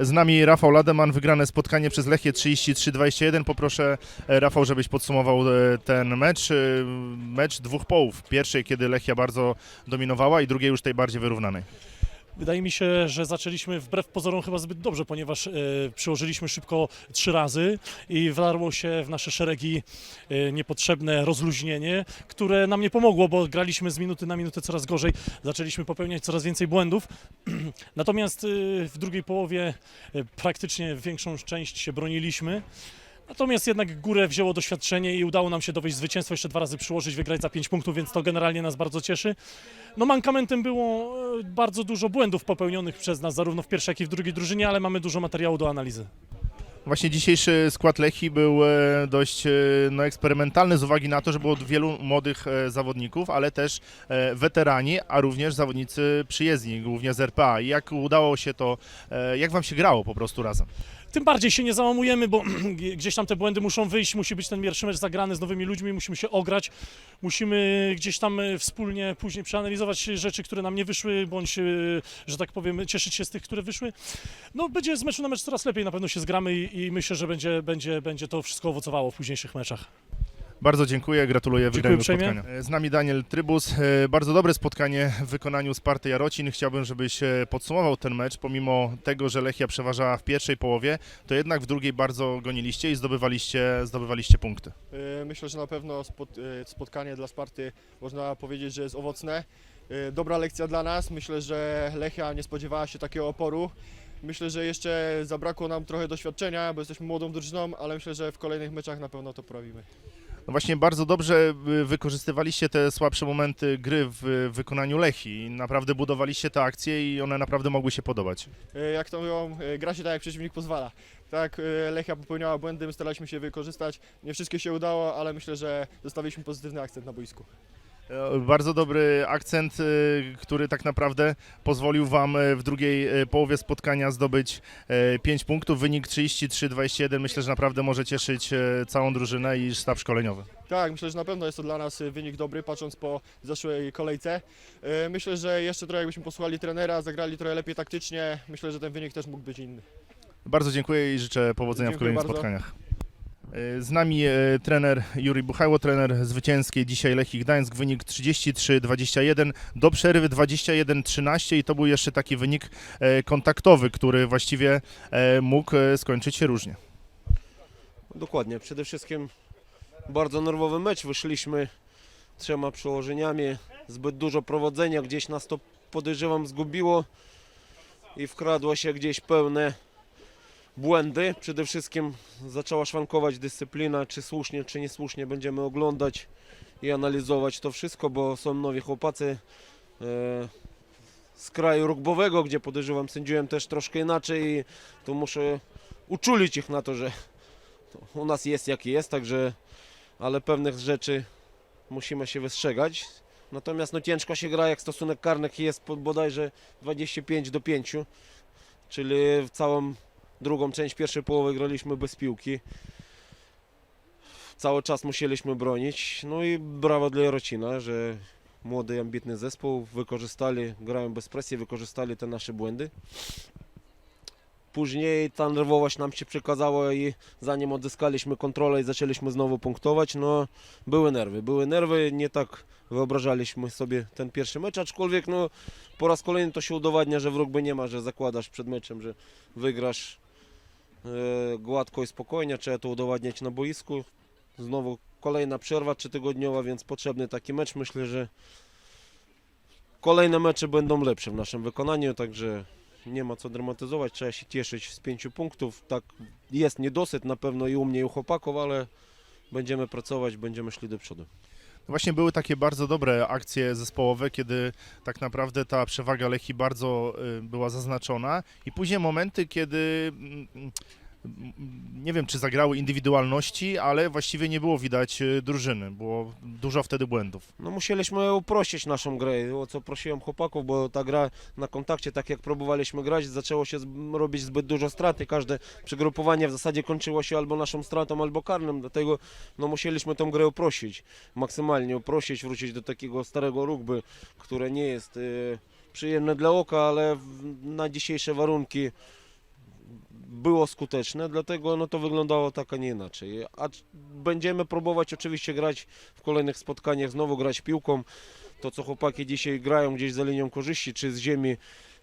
Z nami Rafał Lademan, wygrane spotkanie przez Lechię 33-21. Poproszę e, Rafał, żebyś podsumował e, ten mecz. E, Mecz dwóch połów. Pierwszej, kiedy Lechia bardzo dominowała i drugiej już tej bardziej wyrównanej. Wydaje mi się, że zaczęliśmy wbrew pozorom chyba zbyt dobrze, ponieważ e, przyłożyliśmy szybko trzy razy i wdarło się w nasze szeregi e, niepotrzebne rozluźnienie, które nam nie pomogło, bo graliśmy z minuty na minutę coraz gorzej, zaczęliśmy popełniać coraz więcej błędów. Natomiast e, w drugiej połowie praktycznie większą część się broniliśmy. Natomiast jednak górę wzięło doświadczenie i udało nam się dowieść zwycięstwo, jeszcze dwa razy przyłożyć, wygrać za 5 punktów, więc to generalnie nas bardzo cieszy. No mankamentem było e, bardzo dużo błędów popełnionych przez nas, zarówno w pierwszej, jak i w drugiej drużynie, ale mamy dużo materiału do analizy. Właśnie dzisiejszy skład Lechii był e, dość e, no, eksperymentalny z uwagi na to, że było wielu młodych zawodników, ale też weterani, a również zawodnicy przyjezdni, głównie z RPA. Jak udało się to, jak wam się grało po prostu razem? Tym bardziej się nie załamujemy, bo gdzieś tam te błędy muszą wyjść, musi być ten pierwszy mecz zagrany z nowymi ludźmi, musimy się ograć, musimy gdzieś tam e, wspólnie później przeanalizować rzeczy, które nam nie wyszły, bądź, e, że tak powiem, cieszyć się z tych, które wyszły. No będzie z meczu na mecz coraz lepiej, na pewno się zgramy i, i myślę, że będzie, będzie, będzie to wszystko owocowało w późniejszych meczach. Bardzo dziękuję, gratuluję wygrania uprzejmie. spotkania. E, Z nami Daniel Trybus. E, Bardzo dobre spotkanie w wykonaniu Sparty Jarocin. Chciałbym, żebyś e, podsumował ten mecz. Pomimo tego, że Lechia przeważała w pierwszej połowie, to jednak w drugiej bardzo goniliście i zdobywaliście, zdobywaliście punkty. Myślę, że na pewno spot, spotkanie dla Sparty można powiedzieć, że jest owocne. Dobra lekcja dla nas. Myślę, że Lechia nie spodziewała się takiego oporu. Myślę, że jeszcze zabrakło nam trochę doświadczenia, bo jesteśmy młodą drużyną, ale myślę, że w kolejnych meczach na pewno to poprawimy. No właśnie bardzo dobrze y, wykorzystywaliście te słabsze momenty gry w wykonaniu Lechii. Naprawdę budowaliście te akcje i one naprawdę mogły się podobać. Y, Jak to mówią, y, gra się tak jak przeciwnik pozwala. Tak, y, Lechia popełniała błędy, my staraliśmy się wykorzystać. Nie wszystkie się udało, ale myślę, że zostawiliśmy pozytywny akcent na boisku. Bardzo dobry akcent, y, który tak naprawdę pozwolił Wam e, w drugiej e, połowie spotkania zdobyć 5 punktów. Wynik 33-21 myślę, że naprawdę może cieszyć całą drużynę i sztab szkoleniowy. Tak, myślę, że na pewno jest to dla nas y, wynik dobry, patrząc po zeszłej kolejce. Y, Myślę, że jeszcze trochę jakbyśmy posłuchali trenera, zagrali trochę lepiej taktycznie, myślę, że ten wynik też mógł być inny. Bardzo dziękuję i życzę powodzenia w Dziękuję kolejnych bardzo. spotkaniach. E, Z nami e, trener Juri Buchajło, trener zwycięskiej dzisiaj Lechii Gdańsk, wynik 33-21, do przerwy 21-13 i to był jeszcze taki wynik e, kontaktowy, który właściwie mógł skończyć się różnie. Dokładnie. Przede wszystkim bardzo nerwowy mecz. Wyszliśmy trzema przełożeniami. Zbyt dużo prowadzenia. Gdzieś nas to podejrzewam zgubiło i wkradło się gdzieś pełne błędy. Przede wszystkim zaczęła szwankować dyscyplina. Czy słusznie, czy niesłusznie będziemy oglądać i analizować to wszystko, bo są nowi chłopacy e, z kraju rugbowego, gdzie podejrzewam sędziują też troszkę inaczej i tu muszę uczulić ich na to, że u nas jest jak jest, także ale pewnych rzeczy musimy się wystrzegać. Natomiast no ciężko się gra, jak stosunek karnych jest bodajże 25 do 5, czyli w całą drugą część pierwszej połowy graliśmy bez piłki. Cały czas musieliśmy bronić. No i brawo dla Jarocina, że młody, ambitny zespół wykorzystali, grają bez presji, wykorzystali te nasze błędy. Później ta nerwowość nam się przekazała i zanim odzyskaliśmy kontrolę i zaczęliśmy znowu punktować, no były nerwy. Były nerwy, nie tak wyobrażaliśmy sobie ten pierwszy mecz, aczkolwiek no po raz kolejny to się udowadnia, że w rugby nie ma, że zakładasz przed meczem, że wygrasz gładko i spokojnie, trzeba to udowadniać na boisku. Znowu kolejna przerwa trzytygodniowa, więc potrzebny taki mecz. Myślę, że kolejne mecze będą lepsze w naszym wykonaniu, także nie ma co dramatyzować, trzeba się cieszyć z pięciu punktów. Tak jest niedosyt na pewno i u mnie i u chłopaków, ale będziemy pracować, będziemy szli do przodu. Właśnie były takie bardzo dobre akcje zespołowe, kiedy tak naprawdę ta przewaga Lechii bardzo y, była zaznaczona i później momenty, kiedy mm, nie wiem, czy zagrały indywidualności, ale właściwie nie było widać y, drużyny. Było dużo wtedy błędów. No musieliśmy uprościć naszą grę, o co prosiłem chłopaków, bo ta gra na kontakcie, tak jak próbowaliśmy grać, zaczęło się robić zbyt dużo straty. Każde przegrupowanie w zasadzie kończyło się albo naszą stratą, albo karnym, dlatego no, musieliśmy tą grę uprościć, maksymalnie uprościć, wrócić do takiego starego rugby, które nie jest e, przyjemne dla oka, ale na dzisiejsze warunki było skuteczne, dlatego no to wyglądało tak, a nie inaczej. A będziemy próbować oczywiście grać w kolejnych spotkaniach, znowu grać piłką. To co chłopaki dzisiaj grają gdzieś za linią korzyści, czy z ziemi,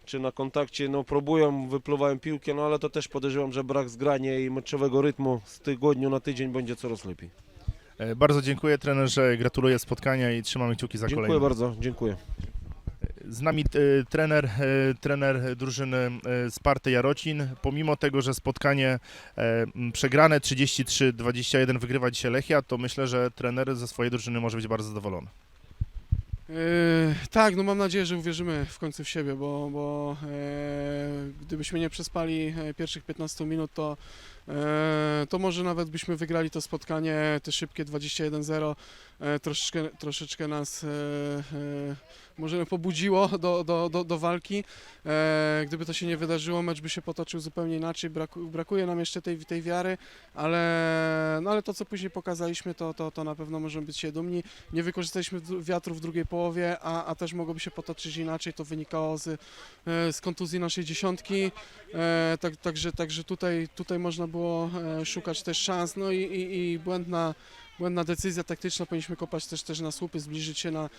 czy na kontakcie, no próbują, wypluwają piłkę, no ale to też podejrzewam, że brak zgrania i meczowego rytmu z tygodniu na tydzień będzie coraz lepiej. E, Bardzo dziękuję trenerze, gratuluję spotkania i trzymamy kciuki za Dziękuję kolejne. bardzo, dziękuję. Z nami e, trener, e, trener drużyny e, Sparty Jarocin. Pomimo tego, że spotkanie przegrane 33-21 wygrywa dzisiaj Lechia, to myślę, że trener ze swojej drużyny może być bardzo zadowolony. Yy, tak, no mam nadzieję, że uwierzymy w końcu w siebie, bo, bo e, gdybyśmy nie przespali pierwszych 15 minut, to, e, to może nawet byśmy wygrali to spotkanie, te szybkie 21-0, e, troszeczkę, troszeczkę nas e, e, może pobudziło do, do, do, do walki. E, gdyby to się nie wydarzyło, mecz by się potoczył zupełnie inaczej. Braku, brakuje nam jeszcze tej, tej wiary, ale, no ale to, co później pokazaliśmy, to, to, to na pewno możemy być się dumni. Nie wykorzystaliśmy wiatru w drugiej połowie, a, a też mogłoby się potoczyć inaczej. To wynikało z, e, z kontuzji naszej dziesiątki. E, tak, także także tutaj, tutaj można było e, szukać też szans. No i, i, i błędna, błędna decyzja taktyczna. Powinniśmy kopać też, też na słupy, zbliżyć się na,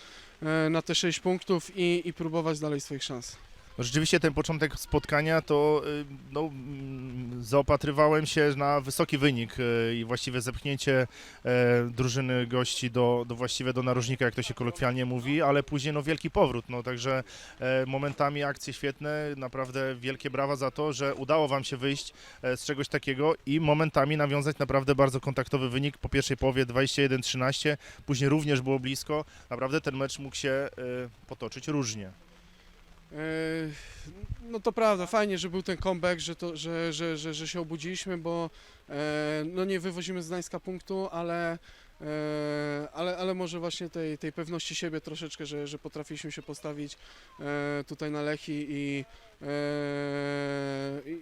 e, na te 6 punktów i, i próbować dalej swoich szans. No Rzeczywiście ten początek spotkania to y, no, mm, zaopatrywałem się na wysoki wynik y, i właściwie zepchnięcie e, drużyny gości do, do właściwie do narożnika, jak to się kolokwialnie mówi, ale później no wielki powrót, no także e, momentami akcje świetne, naprawdę wielkie brawa za to, że udało wam się wyjść e, z czegoś takiego i momentami nawiązać naprawdę bardzo kontaktowy wynik po pierwszej połowie 21-13, później również było blisko, naprawdę ten mecz mógł się potoczyć różnie. E, No to prawda, fajnie, że był ten comeback, że, to, że, że, że, że się obudziliśmy, bo e, no nie wywozimy z Gdańska punktu, ale, e, ale, ale może właśnie tej, tej pewności siebie troszeczkę, że, że potrafiliśmy się postawić tutaj na Lechi i,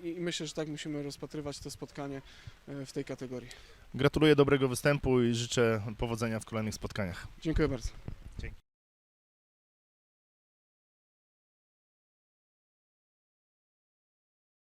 i, i myślę, że tak musimy rozpatrywać to spotkanie w tej kategorii. Gratuluję dobrego występu i życzę powodzenia w kolejnych spotkaniach. Dziękuję bardzo.